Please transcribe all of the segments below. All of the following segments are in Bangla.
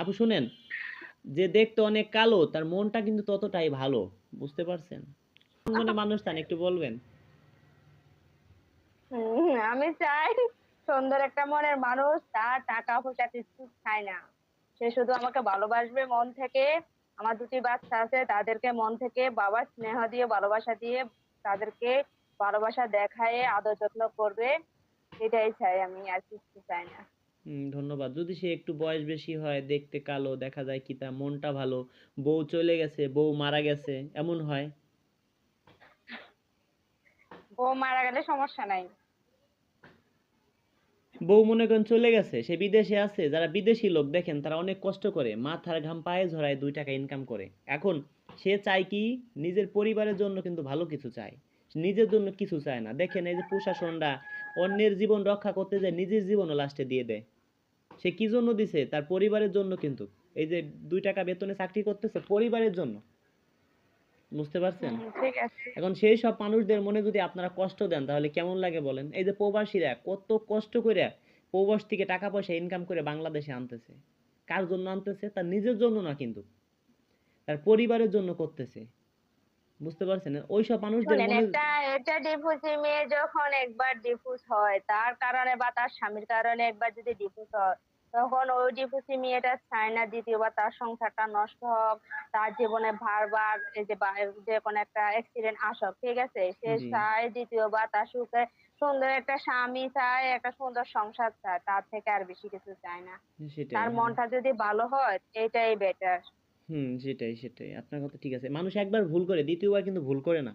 আপু শুনেন, যে দেখতে অনেক কালো, তার মনটা কিন্তু ততটাই ভালো, বুঝতে পারছেন? মনে মানুষ চান একটু বলবেন? আমি চাই সুন্দর একটা মনের মানুষ, তার টাকা পয়সা কিছু চাই না। সে শুধু আমাকে ভালোবাসবে মন থেকে, আমার দুটি বাচ্চা আছে, তাদেরকে মন থেকে বাবার স্নেহ দিয়ে, ভালোবাসা দিয়ে, তাদেরকে ভালোবাসা দেখায়, আদর যত্ন করবে, এটাই চাই আমি, আর কিছু চাই না। ধন্যবাদ। যদি সে একটু বয়স বেশি হয় দেখতে কালো দেখা যায় কি তার মনটা ভালো বউ চলে গেছে বউ মারা গেছে এমন হয়? বউ মারা গেলে সমস্যা নাই। বউ মনে করেন চলে গেছে সে বিদেশে আছে যারা বিদেশি লোক দেখেন তারা অনেক কষ্ট করে মাথার ঘাম পায়ে ঝরায় দুই টাকা ইনকাম করে। এখন সে চায় কি নিজের পরিবারের জন্য কিন্তু ভালো কিছু চায় নিজের জন্য কিছু চায় না। দেখেন এই যে প্রশাসনরা অন্যের জীবন রক্ষা করতে যায় নিজের জীবনও লাস্টে দিয়ে দেয়। সে কি জন্য দিছে? তার পরিবারের জন্য কিন্তু। এই যে দুই টাকা বেতনে চাকরি করতেছে পরিবারের জন্য। বুঝতে পারছেন? এখন সেই সব মানুষদের মনে যদি আপনারা কষ্ট দেন তাহলে কেমন লাগে বলেন? এই যে প্রবাসীরা কত কষ্ট করে প্রবাস থেকে টাকা পয়সা ইনকাম করে বাংলাদেশে আনতেছে। কার জন্য আনতেছে? তার নিজের জন্য না কিন্তু। তার পরিবারের জন্য করতেছে। বুঝতে পারছেন ওই সব মানুষদের মনে একটা একটা ডিভোর্সি মেয়ে যখন একবার ডিভোর্স হয় তার কারণে বা তার স্বামীর কারণে একবার যদি ডিভোর্স হয় তখন ওই ডিভোর্সি মেয়েটা চায় না দ্বিতীয়বার তার সংসারটা নষ্ট হোক তার জীবনে বারবার এই যে যে কোনো একটা অ্যাক্সিডেন্ট আসুক ঠিক আছে সে। চায় দ্বিতীয়বার তার সুখে সুন্দর একটা স্বামী চায় একটা সুন্দর সংসার চায় তার থেকে আর বেশি কিছু চায় না তার হ্যাঁ। মনটা যদি ভালো হয় এটাই বেটার হুম সেটাই সেটাই। আপনার কথা ঠিক আছে। মানুষ একবার ভুল করে দ্বিতীয়বার কিন্তু ভুল করে না।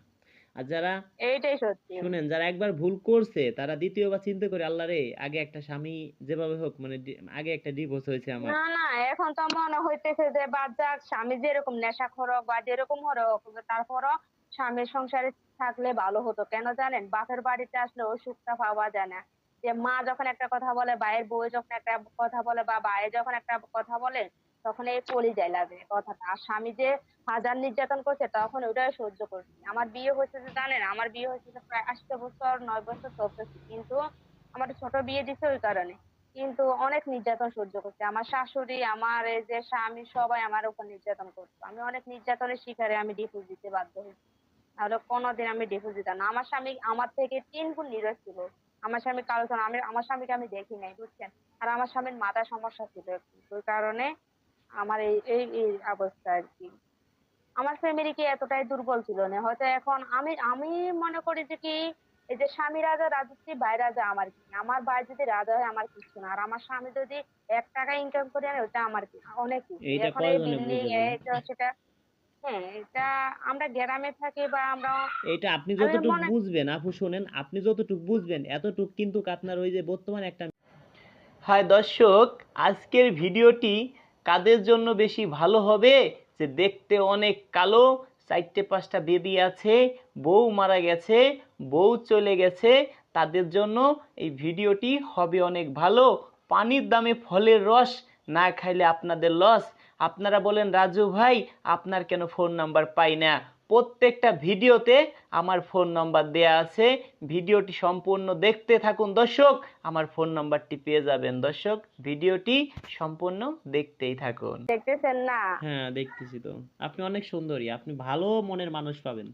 আর যারা এইটাই সত্যি। শুনেন যারা একবার ভুল করছে তারা দ্বিতীয়বার চিন্তা করে আল্লাহ রে আগে একটা স্বামী যেভাবে হোক মানে ডি- আগে একটা ডিভোর্স হয়েছে আমার। না না এখন তো মনে হইতেছে যে বাদ যাক স্বামী যেরকম নেশা হোক বা যেরকম হোক তারপরও স্বামীর সংসারে থাকলে ভালো হতো। কেন জানেন? বাপের বাড়িতে আসলে ওই সুখটা পাওয়া যায় না। যে মা যখন একটা কথা বলে ভাইয়ের বউ যখন একটা কথা বলে বা ভাই যখন একটা কথা বলে তখন এই কলি যায় লাগে কথাটা। আর স্বামী যে হাজার নির্যাতন করছে, তখন ওটাই সহ্য করছি আমার বিয়ে হয়েছে যে জানেন, আমার বিয়ে হয়েছে যে প্রায় আশি বছর, নয় বছর চলতেছে। কিন্তু আমার ছোট বিয়ে দিছে ওই কারণে। কিন্তু অনেক নির্যাতন সহ্য করছে। আমার শাশুড়ি, আমার এই যে স্বামী, সবাই আমার উপর নির্যাতন করতো আমি অনেক নির্যাতনের শিকারে আমি ডিভোর্স দিতে বাধ্য হয়েছি। নাহলে কোনোদিন আমি ডিভোর্স দিতাম না। আমার স্বামী আমার থেকে তিন গুণ নিরস ছিল। আমার স্বামী সঙ্গে আমি, আমার স্বামীকে আমি দেখি নাই, বুঝছেন? আর আমার স্বামীর মাথায় সমস্যা ছিল ওই কারণে আমার এই এই এই অবস্থা আর কি। আমার ফ্যামিলি কি এতটাই দুর্বল ছিল না। হয়তো এখন আমি আমি মনে করি যে কি এই যে স্বামী রাজা রাজশ্রী ভাই রাজা আমার কি? আমার ভাই যদি রাজা হয় আমার কিছু না। আর আমার স্বামী যদি এক টাকা ইনকাম করে আনে ওটা আমার কি? অনেক এখন এই বিল্ডিং এটা সেটা হ্যাঁ এটা আমরা গ্রামে থাকি বা আমরা এটা আপনি যতটুকু বুঝবেন আপু শোনেন আপনি যতটুকু বুঝবেন এতটুক কিন্তু আপনার ওই যে বর্তমানে একটা হাই দর্শক আজকের ভিডিওটি কাদের জন্য বেশি ভালো হবে? যে দেখতে অনেক কালো, চারটে পাঁচটা বেবি আছে, বউ মারা গেছে, বউ চলে গেছে, তাদের জন্য এই ভিডিওটি হবে অনেক ভালো। পানির দামে ফলের রস না খাইলে আপনাদের লস আপনারা বলেন, রাজু ভাই, আপনার কেন ফোন নাম্বার পাই না? প্রত্যেকটা ভিডিওতে আমার ফোন নাম্বার দেয়া আছে। ভিডিওটি সম্পূর্ণ দেখতে থাকুন দর্শক আমার ফোন নাম্বারটি পেয়ে যাবেন দর্শক। ভিডিওটি সম্পূর্ণ দেখতেই থাকুন। দেখতেছেন না? হ্যাঁ দেখতেছি তো। আপনি অনেক সুন্দরী আপনি ভালো মনের মানুষ পাবেন।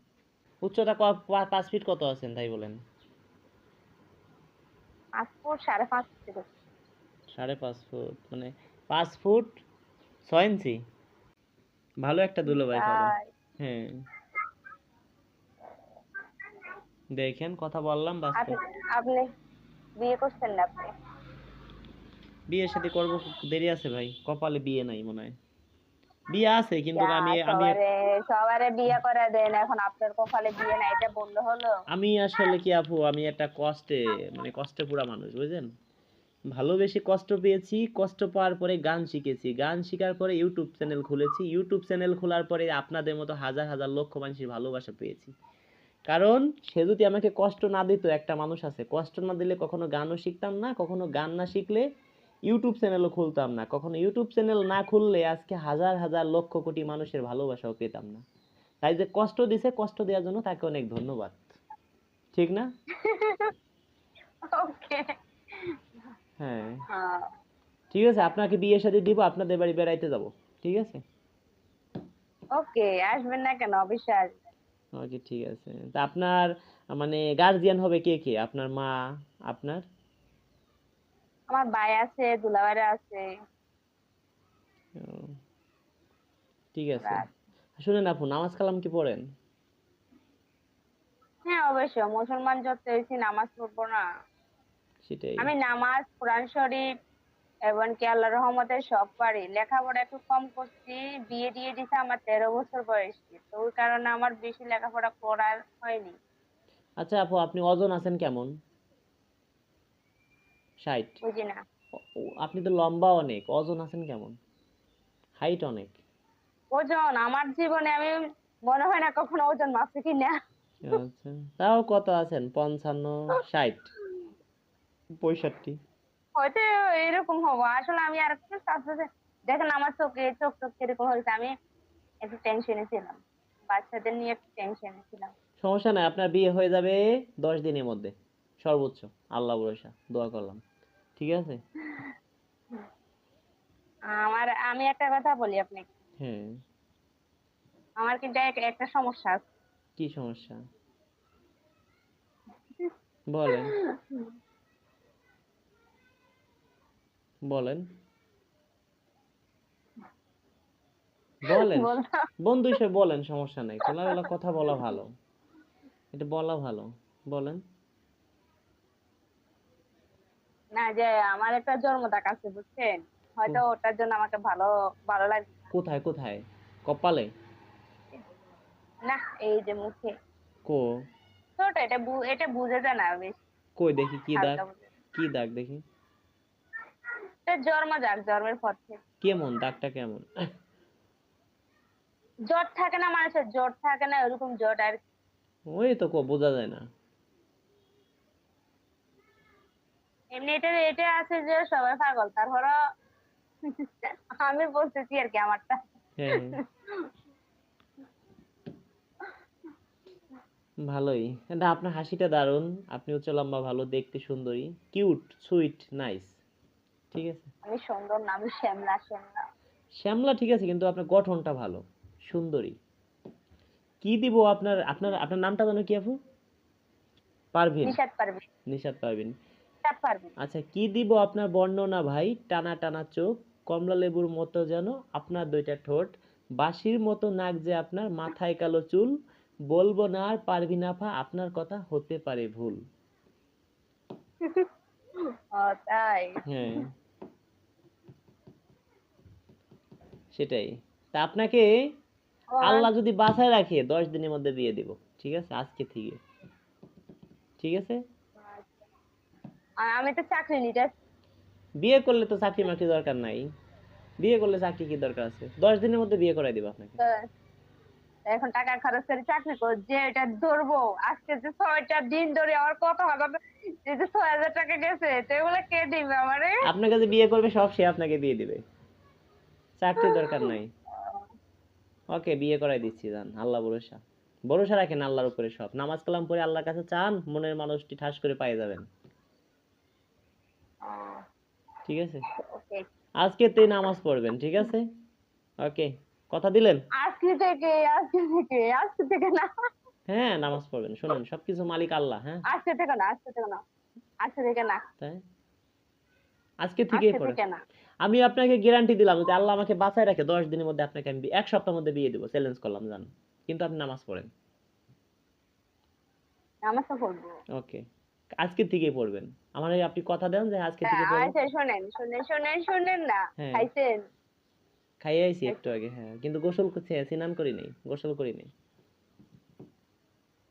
উচ্চতা পাঁচ ফিট কত আছেন তাই বলেন? পাঁচ ফুট সাড়ে পাঁচ ফুট। সাড়ে পাঁচ ফুট মানে পাঁচ ফুট ছয় ইঞ্চি। ভালো একটা দুলো ভাই পাবেন হ্যাঁ। দেখেন কথা বললাম বাস্তব। আপনি বিয়ে করছেন না আপনি? বিয়ের সাথে করব দেরি আছে ভাই কপালে বিয়ে নাই মনে হয়। বিয়ে আছে কিন্তু আমি আমি সবারে সবারে বিয়ে করে দেন এখন আপনার কপালে বিয়ে না এটা বললে হলো? আমি আসলে কি আপু আমি একটা কষ্টে মানে কষ্টে পুরা মানুষ বুঝলেন? ভালোবেসে কষ্ট পেয়েছি কষ্ট পাওয়ার পরে গান শিখেছি। গান শেখার পরে ইউটিউব চ্যানেল খুলেছি। ইউটিউব চ্যানেল খোলার পরে আপনাদের মতো হাজার হাজার লক্ষ মানুষের ভালোবাসা পেয়েছি। কারণ সে যদি আমাকে কষ্ট না দিত একটা মানুষ আছে কষ্ট না দিলে কখনো গানও শিখতাম না কখনো গান না শিখলে ইউটিউব চ্যানেলও খুলতাম না কখনো ইউটিউব চ্যানেল না খুললে আজকে হাজার হাজার লক্ষ কোটি মানুষের ভালোবাসাও পেতাম না। তাই যে কষ্ট দিছে কষ্ট দেওয়ার জন্য তাকে অনেক ধন্যবাদ। ঠিক না? হ্যাঁ। হ্যাঁ। ঠিক আছে আপনাকে বিয়ের সাথে দিব আপনাদের বাড়ি বেড়াইতে যাব। ঠিক আছে? ওকে আসবেন না কেন? অবশ্যই আসবেন। ওকে ঠিক আছে। তা আপনার মানে গার্জিয়ান হবে কে কে? আপনার মা আপনার? আমার ভাই আছে দুলাভাইরা আছে। ঠিক আছে। শুনেন আপু নামাজ কালাম কি পড়েন? হ্যাঁ অবশ্যই। মুসলমান যত হয়েছি নামাজ পড়ব না। সেটাই। আমি নামাজ কোরআন শরীফ এবং কি আল্লাহ রহমতে সব পারি লেখাপড়া একটু কম করছি বিয়ে দিয়ে দিছে আমার তেরো বছর বয়সে। তো ওই কারণে আমার বেশি লেখাপড়া করার হয়নি। আচ্ছা আপু আপনি ওজন আছেন কেমন? ষাট। বুঝি না। আপনি তো লম্বা অনেক ওজন আছেন কেমন? হাইট অনেক। ওজন আমার জীবনে আমি মনে হয় না কখনো ওজন মাপছি কিনা। আচ্ছা তাও কত আছেন? পঞ্চান্ন ষাট। পঁয়ষট্টি। হয়তো এরকম হব। আসলে আমি আর একটু দেখেন আমার চোখে চোখ চোখ কীরকম হয়েছে আমি একটু টেনশনে ছিলাম। বাচ্চাদের নিয়ে একটু টেনশনে ছিলাম। সমস্যা নাই আপনার বিয়ে হয়ে যাবে দশ দিনের মধ্যে সর্বোচ্চ আল্লাহ ভরসা দোয়া করলাম। ঠিক আছে? আমার আমি একটা কথা বলি আপনাকে। হ্যাঁ। আমার কিন্তু এক- একটা সমস্যা আছে। কি সমস্যা? বলেন। বলেন। বলেন। বন্ধু হিসেবে বলেন সমস্যা নাই। খোলামেলা কথা বলা ভালো। এটা বলা ভালো। বলেন। না যে আমার একটা জন্মদাগ আছে বুঝছেন? হয়তো ওটার জন্য আমাকে ভালো ভালো লাগে কোথায় কোথায়? কপালে? না এই যে মুখে। কো? ছোট এটা এটা বুঝে যায় না বেশি। কই দেখি কি দাগ? কি দাগ দেখি? জন্মের পর থেকে। কেমন? দাগটা কেমন? জ্বর থাকে না মানুষের জ্বর থাকে না ওরকম জ্বর আর ওই তো কো বোঝা যায় না। এমনি এটা এটা আছে যে সবাই পাগল আমি বলতেছি আর কি আমারটা। হ্যাঁ ভালোই। এটা আপনার হাসিটা দারুণ। আপনি হচ্ছে লম্বা ভালো দেখতে সুন্দরী। Cute sweet nice. ঠিক আছে? আমি সুন্দর না আমি শ্যামলা শ্যামলা। শ্যামলা ঠিক আছে কিন্তু আপনার গঠনটা ভালো সুন্দরী। কি দিব আপনার আপনার আপনার নামটা জানো কি আপু? পারভিন। নিশাদ পারভিন। নিষাদ পারবি আচ্ছা কি দিব আপনার বর্ণনা ভাই? টানা টানা চোখ কমলা লেবুর মতো যেন আপনার দুইটা ঠোঁট বাঁশির মতো নাক যে আপনার মাথায় কালো চুল বলব না আর পারবি না ফা আপনার কথা হতে পারে ভুল। তাই। হ্যাঁ। সেটাই। তা আপনাকে ও, আল্লাহ যদি বাঁচায় রাখে দশ দিনের মধ্যে বিয়ে দিব ঠিক আছে? আজকে থেকে। ঠিক আছে? আমি তো চাকরি নিতে বিয়ে করলে তো চাকরি মাকরি দরকার নাই। বিয়ে করলে চাকরি কি দরকার আছে? দশ দিনের মধ্যে বিয়ে করাই দিব আপনাকে। এখন টাকা খরচ করে চাকরি কর যে এটা ধরবো আজকে যে ছয়টা দিন ধরে আমার কত হাজার এই যে ছয় হাজার টাকা গেছে তো এগুলো কে দিবে আমারে? আপনার কাছে বিয়ে করবে সব সে আপনাকে দিয়ে দিবে। চাকরি দরকার নাই। ওকে বিয়ে করাই দিচ্ছি জান। আল্লাহ ভরসা। ভরসা রাখেন আল্লাহর উপরে সব। নামাজ কালাম পড়ে আল্লাহর কাছে চান মনের মানুষটি ঠাস করে পাই যাবেন। ঠিক আছে? আজকে তুই নামাজ পড়বেন ঠিক আছে? ওকে কথা দিলেন? আজকে থেকে আজকে থেকে আজকে থেকে না। হ্যাঁ নামাজ পড়বেন শুনুন সবকিছু মালিক আল্লাহ হ্যাঁ? আজকে থেকে না আজকে থেকে না আজকে থেকে না। তাই? আজকে থেকে না। আমি আপনাকে গ্যারান্টি দিলাম যদি আল্লাহ আমাকে বাঁচায় রাখে দশ দিনের মধ্যে আপনাকে আমি এক সপ্তাহের মধ্যে বিয়ে দেবো চ্যালেঞ্জ করলাম জান। কিন্তু আপনি নামাজ পড়েন। তো বলব ওকে। আজকে থেকেই পড়বেন। আমার আপনি কথা দেন যে আজকে থেকে পড়বেন আচ্ছা শোনেন শোনেন শোনেন শোনেন না। হ্যাঁ। খাইছেন? খাইয়ে আইছি একটু আগে হ্যাঁ। কিন্তু গোসল করছে স্নান করি নাই গোসল করি নাই।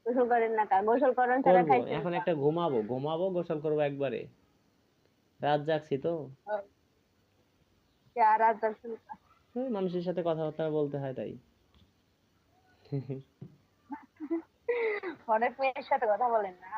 গোসল করেন না গোসল করেন করব খাইছেন এখন একটা ঘুমাবো ঘুমাবো গোসল করব একবারে। রাত জাগছি তো। রাত মানুষের সাথে কথাবার্তা বলতে হয় তাই। অনেক মেয়ের সাথে কথা বলেন না।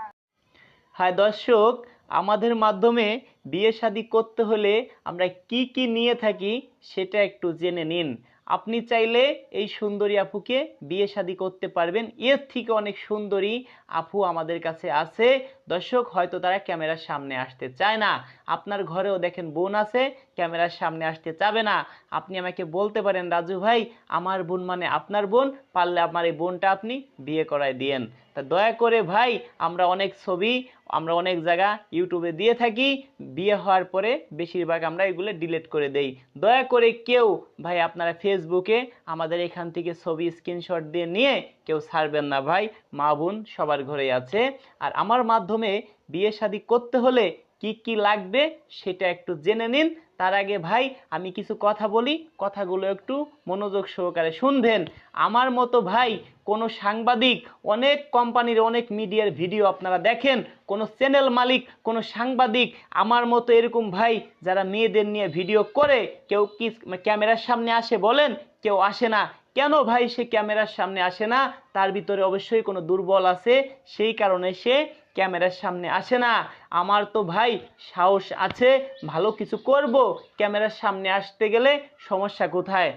হাই দর্শক আমাদের মাধ্যমে বিয়ে শাদী করতে হলে আমরা কি কি নিয়ে থাকি সেটা একটু জেনে নিন। আপনি চাইলে এই সুন্দরী আপুকে বিয়ে শাদী করতে পারবেন। এর থেকে অনেক সুন্দরী আপু আমাদের কাছে আছে। দর্শক হয়তো তারা ক্যামেরার সামনে আসতে চায় না। আপনার ঘরেও দেখেন বোন আছে, ক্যামেরার সামনে আসতে চাবে না। আপনি আমাকে বলতে পারেন, রাজু ভাই, আমার বোন মানে আপনার বোন, পারলে আমার এই বোনটা আপনি বিয়ে করায় দিয়েন। তা দয়া করে ভাই, আমরা অনেক ছবি, আমরা অনেক জায়গা ইউটিউবে দিয়ে থাকি, বিয়ে হওয়ার পরে বেশিরভাগ আমরা এগুলো ডিলিট করে দেই। দয়া করে কেউ, ভাই, আপনারা ফেসবুকে আমাদের এখান থেকে ছবি স্ক্রিনশট দিয়ে নিয়ে কেউ ছাড়বেন না ভাই, মা বোন সবার ঘরেই আছে। আর আমার মাধ্যমে বিয়ে শাদী করতে হলে কি কি লাগবে সেটা একটু জেনে নিন। তার আগে ভাই, আমি কিছু কথা বলি, কথাগুলো একটু মনোযোগ সহকারে শুনবেন। আমার মতো ভাই, কোনো সাংবাদিক, অনেক কোম্পানির অনেক মিডিয়ার ভিডিও আপনারা দেখেন, কোনো চ্যানেল মালিক, কোনো সাংবাদিক। আমার মতো এরকম ভাই, যারা মেয়েদের নিয়ে ভিডিও করে, কেউ কি ক্যামেরার সামনে আসে বলেন, কেউ আসে না। কেন ভাই সে ক্যামেরার সামনে আসে না? তার ভিতরে অবশ্যই কোনো দুর্বল আছে, সেই কারণে সে ক্যামেরার সামনে আসে না। আমার তো ভাই সাহস আছে, ভালো কিছু করব। ক্যামেরার সামনে আসতে গেলে সমস্যা কোথায়?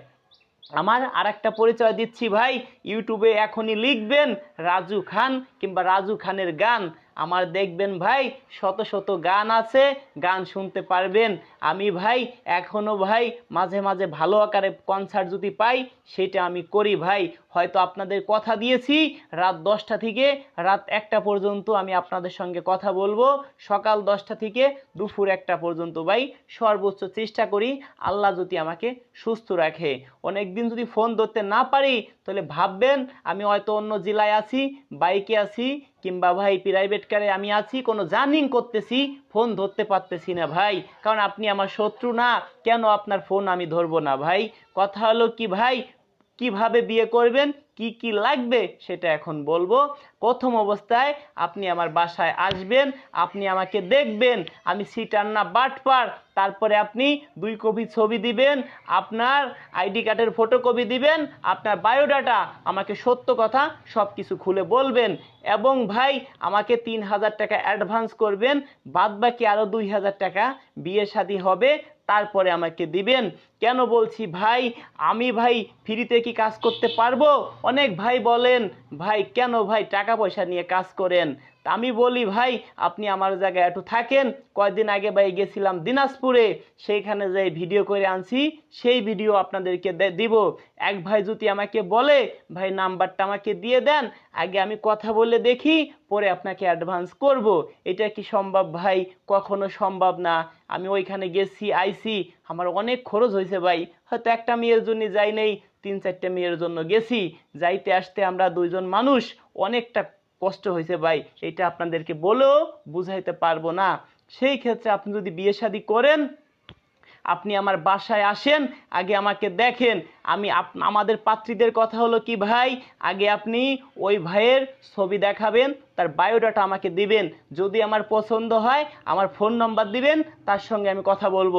আমার আর একটা পরিচয় দিচ্ছি ভাই। ইউটিউবে এখনই লিখবেন রাজু খান কিংবা রাজু খানের গান। আমার দেখবেন ভাই শত শত গান আছে, গান শুনতে পারবেন। আমি ভাই, এখনও ভাই, মাঝে মাঝে ভালো আকারে কনসার্ট যদি পাই, সেটা আমি করি ভাই। হয়তো আপনাদের কথা দিয়েছি। রাত দশটা থেকে রাত একটা পর্যন্ত আমি আপনাদের সঙ্গে কথা বলব। সকাল দশটা থেকে দুপুর একটা পর্যন্ত ভাই। সর্বোচ্চ চেষ্টা করি আল্লাহ যদি আমাকে সুস্থ রাখে। অনেক দিন যদি ফোন ধরতে না পারি, তাহলে ভাববেন আমি হয়তো অন্য জেলায় আছি, বাইকে আছি, কিংবা ভাই প্রাইভেট কারে আমি আছি, কোনো জার্নিং করতেছি, ফোন ধরতে পারতেছি না ভাই। কারণ আপনি আমার শত্রু না, কেন আপনার ফোন আমি ধরবো না ভাই? কথা হলো কি ভাই? কীভাবে বিয়ে করবেন, কি কি লাগবে সেটা এখন বলব। প্রথম অবস্থায় আপনি আমার বাসায় আসবেন, আপনি আমাকে দেখবেন, আমি সিটার না বাটপার, তারপরে আপনি দুই কপি ছবি দিবেন, আপনার আইডি কার্ডের ফটোকপি দিবেন, আপনার বায়োডাটা আমাকে সত্য কথা সব কিছু খুলে বলবেন এবং ভাই আমাকে তিন হাজার টাকা অ্যাডভান্স করবেন বাদ বাকি আরও দুই হাজার টাকা বিয়ে শাদী হবে তারপরে আমাকে দিবেন। কেন বলছি, ভাই, আমি ভাই, ফ্রিতে কি কাজ করতে পারব? অনেক ভাই বলেন, ভাই, কেন ভাই, টাকা পয়সা নিয়ে কাজ করেন? তা আমি বলি, ভাই, আপনি আমার জায়গায় একটু থাকেন। কয়েকদিন আগে ভাই গেছিলাম দিনাজপুরে, সেইখানে যাই ভিডিও করে আনছি, সেই ভিডিও আপনাদেরকে দিব। এক ভাই যদি আমাকে বলে, ভাই, নাম্বারটা আমাকে দিয়ে দেন, আগে আমি কথা বলে দেখি, পরে আপনাকে অ্যাডভান্স করব। এটা কি সম্ভব, ভাই? কখনো সম্ভব না। আমি ওইখানে গেছি, আইছি, আমার অনেক খরচ হয়েছে, ভাই। হয়তো একটা মেয়ের জন্য যাই নেই, তিন চারটে মেয়ের জন্য গেছি। যাইতে আসতে আমরা দুইজন মানুষ, অনেকটা কষ্ট হয়েছে, ভাই, এটা আপনাদেরকে বলেও বুঝাইতে পারব না। সেই ক্ষেত্রে আপনি যদি বিয়ে শাদী করেন, আপনি আমার বাসায় আসেন, আগে আমাকে দেখেন। আমি আমাদের পাত্রীদের কথা হলো কি, ভাই, আগে আপনি ওই ভাইয়ের ছবি দেখাবেন, তার বায়োডাটা আমাকে দিবেন। যদি আমার পছন্দ হয়, আমার ফোন নাম্বার দিবেন, তার সঙ্গে আমি কথা বলব।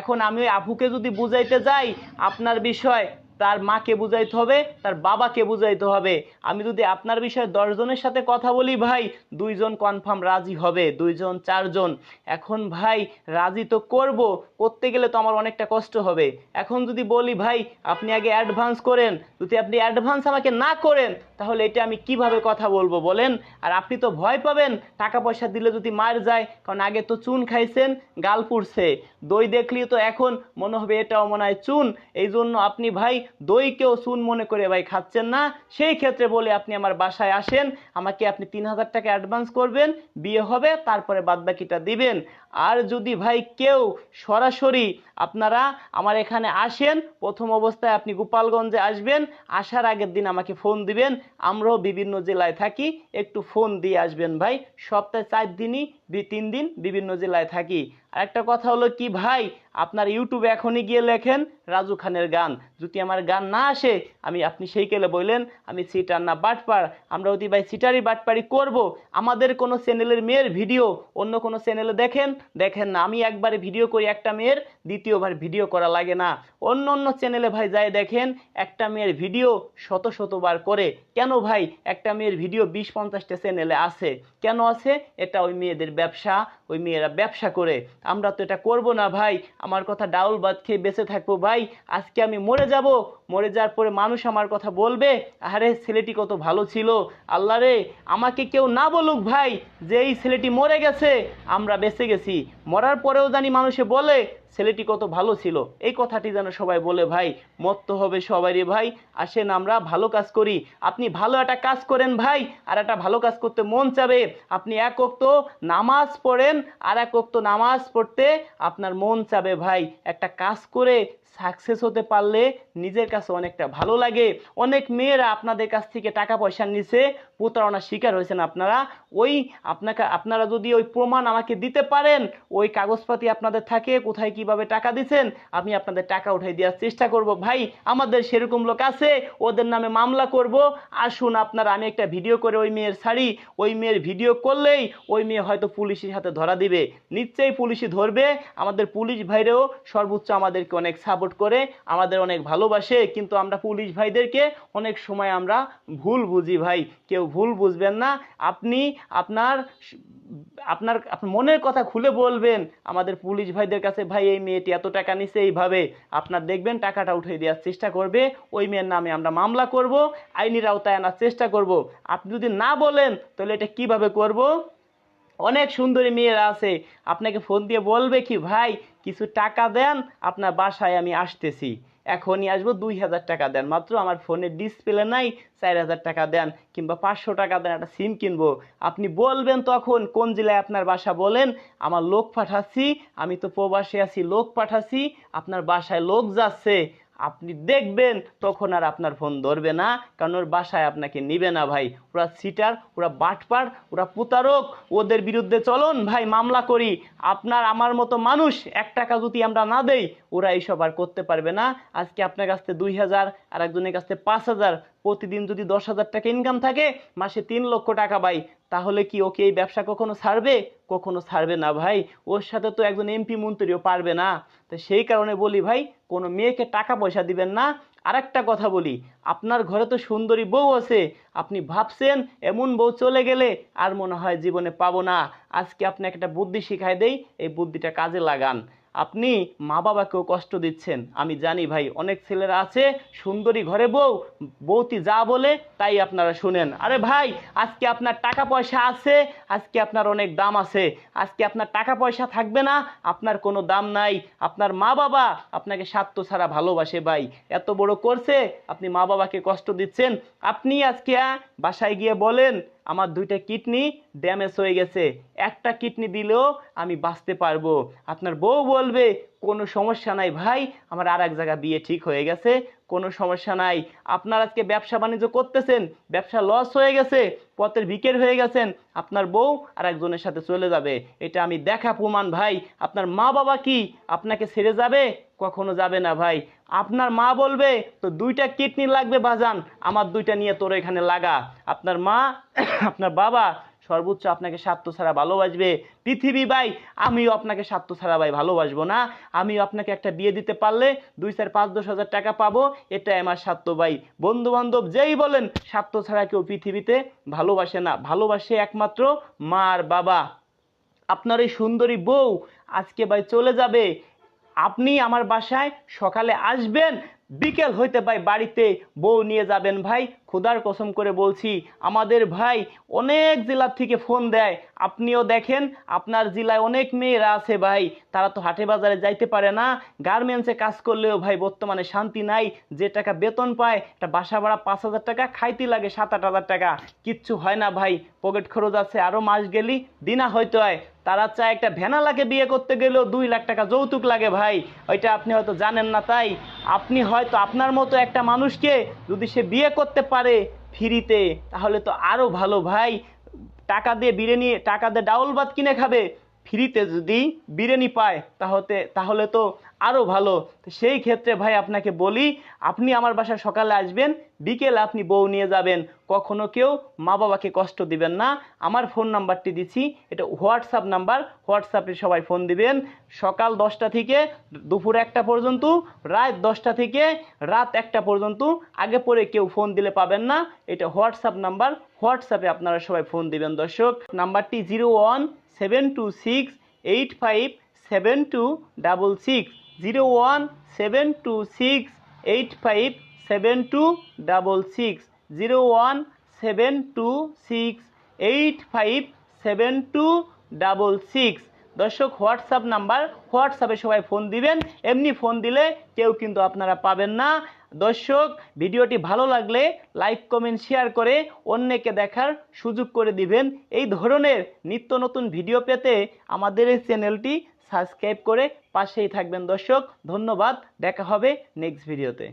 এখন আমি ওই আপুকে যদি বুঝাইতে যাই, আপনার বিষয় তার মাকে বুঝাইতে হবে, তার বাবাকে বুঝাইতে হবে। আমি যদি আপনার বিষয়ে দশজনের সাথে কথা বলি, ভাই, দুইজন কনফার্ম রাজি হবে, দুইজন, চারজন। এখন ভাই, রাজি তো করব, করতে গেলে তো আমার অনেকটা কষ্ট হবে। এখন যদি বলি, ভাই, আপনি আগে অ্যাডভান্স করেন, যদি আপনি অ্যাডভান্স আমাকে না করেন, তাহলে এটা আমি কীভাবে কথা বলব বলেন? আর আপনি তো ভয় পাবেন টাকা পয়সা দিলে যদি মার যায়, কারণ আগে তো চুন খাইছেন, গাল পুড়ছে। দই দেখলি তো এখন মনে হবে এটাও মনে হয় চুন। এই জন্য আপনি ভাই দইকেও চুন মনে করে, ভাই, খাচ্ছেন না। সেই ক্ষেত্রে বলে, আপনি আমার বাসায় আসেন, আমাকে আপনি তিন হাজার টাকা অ্যাডভান্স করবেন, বিয়ে হবে, তারপরে বাদবাকিটা দিবেন। আর যদি ভাই কেউ সরাসরি আপনারা আমার এখানে আসেন, প্রথম অবস্থায় আপনি গোপালগঞ্জে আসবেন, আসার আগের দিন আমাকে ফোন দিবেন, আমরাও বিভিন্ন জেলায় থাকি, একটু ফোন দিয়ে আসবেন ভাই, সপ্তাহে চার দিনই তিন দিন বিভিন্ন জেলায় থাকি। আর একটা কথা হলো কি ভাই, আপনার ইউটিউবে এখনই গিয়ে লেখেন রাজু খানের গান, যদি আমার গান না আসে, আমি আপনি সেই কেলে বললেন আমি সিটার না বাটপার আমরা যদি ভাই সিটারই বাটপারি করব, আমাদের কোনো চ্যানেলের মেয়ের ভিডিও অন্য কোনো চ্যানেলে দেখেন দেখেন, আমি একবারে ভিডিও করি, একটা মেয়ের, দ্বিতীয়বার ভিডিও করা লাগে না। অন্য অন্য চ্যানেলে ভাই যাই দেখেন, একটা মেয়ের ভিডিও শত শতবার করে। কেন ভাই? একটা মেয়ের ভিডিও বিশ পঞ্চাশটা চ্যানেলে আছে। কেন আছে? এটা ওই মেয়েদের ব্যবসা, ওই মেয়েরা ব্যবসা করে। আমরা তো এটা করব না ভাই। আমার কথা ডাউল ভাত খেয়ে বেঁচে থাকব ভাই। আজকে আমি মরে যাব। মরে যাওয়ার পরে মানুষ আমার কথা বলবে। আরে, ছেলেটি কত ভালো ছিল। আল্লাহ রে, আমাকে কেউ না বলুক ভাই যে এই ছেলেটি মরে গেছে। আমরা বেঁচে গেছি। aussi. মরার পরেও জানি মানুষে বলে, ছেলেটি কত ভালো ছিল। এই কথাটি যেন সবাই বলে, ভাই, মত্ত হবে সবারই ভাই। আসেন আমরা ভালো কাজ করি। আপনি ভালো একটা কাজ করেন ভাই, আর একটা ভালো কাজ করতে মন চাবে। আপনি এক অক্ত নামাজ পড়েন, আর এক অক্ত নামাজ পড়তে আপনার মন চাবে ভাই। একটা কাজ করে সাকসেস হতে পারলে নিজের কাছে অনেকটা ভালো লাগে। অনেক মেয়েরা আপনাদের কাছ থেকে টাকা পয়সা নিছে, প্রতারণার শিকার হয়েছেন আপনারা। ওই আপনাকে, আপনারা যদি ওই প্রমাণ আমাকে দিতে পারেন ওই কাগজপাতি আপনাদের থাকে, কোথায় কীভাবে টাকা দিচ্ছেন, আমি আপনাদের টাকা উঠাই দেওয়ার চেষ্টা করব। ভাই, আমাদের সেরকম লোক আছে, ওদের নামে মামলা করব। আসুন আপনারা, আমি একটা ভিডিও করে ওই মেয়ের ছাড়ি ওই মেয়ের ভিডিও করলেই ওই মেয়ে হয়তো পুলিশের হাতে ধরা দিবে। নিশ্চয়ই পুলিশই ধরবে। আমাদের পুলিশ ভাইরাও সর্বোচ্চ আমাদেরকে অনেক সাপোর্ট করে, আমাদের অনেক ভালোবাসে, কিন্তু আমরা পুলিশ ভাইদেরকে অনেক সময় আমরা ভুল বুঝি ভাই। কেউ ভুল বুঝবেন না। আপনি আপনার আপনার মনের কথা খুলে বলবেন, আমাদের পুলিশ ভাইদের কাছে, ভাই, এই মেয়েটি এত টাকা নিছে এইভাবে। আপনার দেখবেন টাকাটা উঠিয়ে দেওয়ার চেষ্টা করবে, ওই মেয়ের নামে আমরা মামলা করব, আইনির আওতায় আনার চেষ্টা করব। আপনি যদি না বলেন, তাহলে এটা কীভাবে করব? অনেক সুন্দরী মেয়েরা আছে, আপনাকে ফোন দিয়ে বলবে কি, ভাই, কিছু টাকা দেন, আপনার বাসায় আমি আসতেছি। এখনই আসব দুই হাজার টাকা দেন। মাত্র আমার ফোনে ডিসপ্লে নাই, চার হাজার টাকা দেন, কিংবা পাঁচশো টাকা দেন একটা সিম কিনবো। আপনি বলবেন তখন কোন জেলায় আপনার বাসা বলেন, আমার লোক পাঠাচ্ছি, আমি তো প্রবাসে আছি, লোক পাঠাচ্ছি, আপনার বাসায় লোক যাচ্ছে। আপনি দেখবেন, তখন আর আপনার ফোন ধরবে না, কারণ ওর বাসায় আপনাকে নিবে না ভাই। ওরা সিটার ওরা বাটপার, ওরা প্রতারক, ওদের বিরুদ্ধে চলুন ভাই, মামলা করি। আপনার, আমার মতো মানুষ, এক টাকা যদি আমরা না দেই, ওরা এইসব আর করতে পারবে না। আজকে আপনার কাছ থেকে দুই হাজার, আর একজনের কাছ থেকে পাঁচ হাজার প্রতিদিন যদি দশ হাজার টাকা ইনকাম থাকে, মাসে তিন লক্ষ টাকা পাই তাহলে কি ওকে এই ব্যবসা কখনো ছাড়বে? কখনো ছাড়বে না ভাই। ওর সাথে তো একজন এমপি মন্ত্রীও পারবে না। তো সেই কারণে বলি ভাই, কোনো মেয়েকে টাকা পয়সা দিবেন না। আরেকটা কথা বলি, আপনার ঘরে তো সুন্দরী বউ আছে। আপনি ভাবছেন এমন বউ চলে গেলে আর মনে হয় জীবনে পাবো না। আজকে আপনাকে একটা বুদ্ধি শিখাই দেই, এই বুদ্ধিটা কাজে লাগান। আপনি মা বাবাকেও কষ্ট দিচ্ছেন। আমি জানি ভাই, অনেক ছেলেরা আছে, সুন্দরী ঘরে বউ, বউতি যা বলে তাই আপনারা শুনেন। আরে ভাই, আজকে আপনার টাকা পয়সা আছে, আজকে আপনার অনেক দাম আছে, আজকে আপনার টাকা পয়সা থাকবে না, আপনার কোনো দাম নাই, আপনার মা বাবা আপনাকে স্বার্থ ছাড়া ভালোবাসে ভাই। এত বড় করছে, আপনি মা বাবাকে কষ্ট দিচ্ছেন। আপনি আজকে বাসায় গিয়ে বলেন আমার দুইটা কিডনি ড্যামেজ হয়ে গেছে। একটা কিডনি দিলেও আমি বাঁচতে পারব। আপনার বউ বলবে, কোনো সমস্যা নাই ভাই, আমার আর এক জায়গা বিয়ে ঠিক হয়ে গেছে, কোনো সমস্যা নাই। আপনার আজকে ব্যবসা বাণিজ্য করতেছেন, ব্যবসা লস হয়ে গেছে, পথের ভিকের হয়ে গেছেন, আপনার বউ আর একজনের সাথে চলে যাবে। এটা আমি দেখা প্রমাণ ভাই। আপনার মা বাবা কি আপনাকে ছেড়ে যাবে? কখনো যাবে না ভাই। আপনার মা বলবে, তো দুইটা কিডনি লাগবে বাজান, আমার দুইটা নিয়ে তোর এখানে লাগা। আপনার মা, আপনার বাবা সর্বোচ্চ আপনাকে স্বার্থ ছাড়া ভালোবাসবে। পৃথিবী ভাই, আমিও আপনাকে স্বার্থ ছাড়া ভাই ভালোবাসবো না। আমিও আপনাকে একটা বিয়ে দিতে পারলে দুই চার পাঁচ দশ হাজার টাকা পাবো, এটাই আমার স্বার্থ ভাই। বন্ধু বান্ধব যেই বলেন স্বার্থ ছাড়া কেউ পৃথিবীতে ভালোবাসে না। ভালোবাসে একমাত্র মা আর বাবা। আপনার এই সুন্দরী বউ আজকে ভাই চলে যাবে আপনি আমার বাসায় সকালে আসবেন, বিকেল হইতে ভাই বাড়িতে বউ নিয়ে যাবেন ভাই। খুদার কসম করে বলছি, আমাদের ভাই অনেক জেলার থেকে ফোন দেয়। আপনিও দেখেন, আপনার জেলায় অনেক মেয়েরা আছে ভাই। তারা তো হাটে বাজারে যাইতে পারে না। গার্মেন্টসে কাজ করলেও ভাই বর্তমানে শান্তি নাই। যে টাকা বেতন পায়, একটা বাসা ভাড়া পাঁচ হাজার টাকা, খাইতে লাগে সাত আট হাজার টাকা। কিচ্ছু হয় না ভাই। পকেট খরচ আছে আরও মাস গেলি, দিনা হয়তো হয়। তারা চায় একটা ভ্যানালাকে বিয়ে করতে গেলেও দুই লাখ টাকা যৌতুক লাগে ভাই। ওইটা আপনি হয়তো জানেন না, তাই আপনি হয়তো আপনার মতো একটা মানুষকে যদি সে বিয়ে করতে পারে ফ্রিতে, তাহলে তো আরও ভালো ভাই। টাকা দিয়ে বিরিয়ানি, টাকা দিয়ে ডাউল ভাত কিনে খাবে, ফ্রিতে যদি বিরিয়ানি পায় তাহলে তাহলে তো আরও ভালো। তো সেই ক্ষেত্রে ভাই আপনাকে বলি, আপনি আমার বাসায় সকালে আসবেন, বিকেলে আপনি বউ নিয়ে যাবেন। কখনো কেউ মা বাবাকে কষ্ট দিবেন না। আমার ফোন নাম্বারটি দিচ্ছি এটা হোয়াটসঅ্যাপ নাম্বার, হোয়াটসঅ্যাপে সবাই ফোন দিবেন। সকাল দশটা থেকে দুপুর একটা পর্যন্ত, রাত দশটা থেকে রাত একটা পর্যন্ত, আগে পরে কেউ ফোন দিলে পাবেন না। এটা হোয়াটসঅ্যাপ নাম্বার, হোয়াটসঅ্যাপে আপনারা সবাই ফোন দিবেন দর্শক। নাম্বারটি zero one seven two six eight five seven two double six. Zero one seven two six eight five seven two double six zero one seven two six eight five seven two double six দর্শক হোয়াটসঅ্যাপ নাম্বার হোয়াটসঅ্যাপে সবাই ফোন দিবেন। এমনি ফোন দিলে কেউ কিন্তু আপনারা পাবেন না। দর্শক, ভিডিওটি ভালো লাগলে লাইক কমেন্ট শেয়ার করে অন্যকে দেখার সুযোগ করে দিবেন। এই ধরনের নিত্য নতুন ভিডিও পেতে আমাদের এই চ্যানেলটি সাবস্ক্রাইব করে পাশেই থাকবেন দর্শক। ধন্যবাদ। দেখা হবে নেক্সট ভিডিওতে